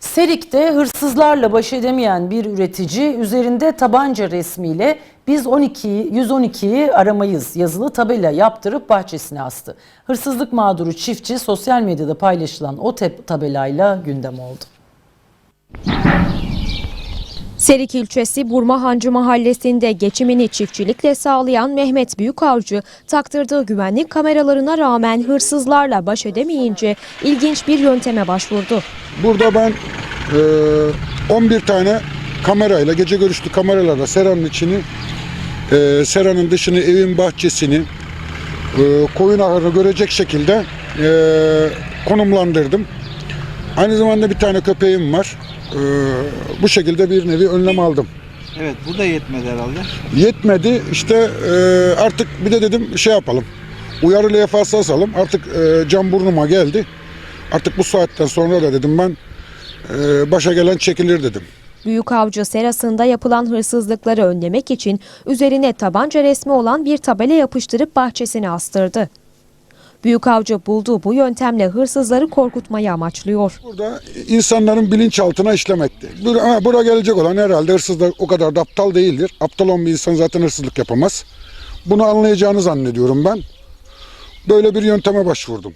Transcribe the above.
Serik'te hırsızlarla baş edemeyen bir üretici üzerinde tabanca resmiyle biz 12 112'yi aramayız yazılı tabela yaptırıp bahçesine astı. Hırsızlık mağduru çiftçi sosyal medyada paylaşılan o tabelayla gündem oldu. Serik ilçesi Burmahancı mahallesinde geçimini çiftçilikle sağlayan Mehmet Büyükavcı taktırdığı güvenlik kameralarına rağmen hırsızlarla baş edemeyince ilginç bir yönteme başvurdu. Burada ben e, 11 tane kamerayla, gece görüşlü kameralarla seranın içini, e, seranın dışını, evin bahçesini, e, koyun ahırını görecek şekilde e, konumlandırdım. Aynı zamanda bir tane köpeğim var. E, bu şekilde bir nevi önlem aldım. Evet bu da yetmedi herhalde. Yetmedi işte e, artık bir de dedim şey yapalım. Uyarı levhası asalım. Artık e, cam burnuma geldi. Artık bu saatten sonra da dedim ben e, başa gelen çekilir dedim. Büyükavcı serasında yapılan hırsızlıkları önlemek için üzerine tabanca resmi olan bir tabela yapıştırıp bahçesine astırdı. Büyükavcı bulduğu bu yöntemle hırsızları korkutmayı amaçlıyor. Burada insanların bilinçaltına işlemekti. Bur- ha, Buraya gelecek olan herhalde hırsızlar o kadar da aptal değildir. Aptal olan bir insan zaten hırsızlık yapamaz. Bunu anlayacağını zannediyorum ben. Böyle bir yönteme başvurdum.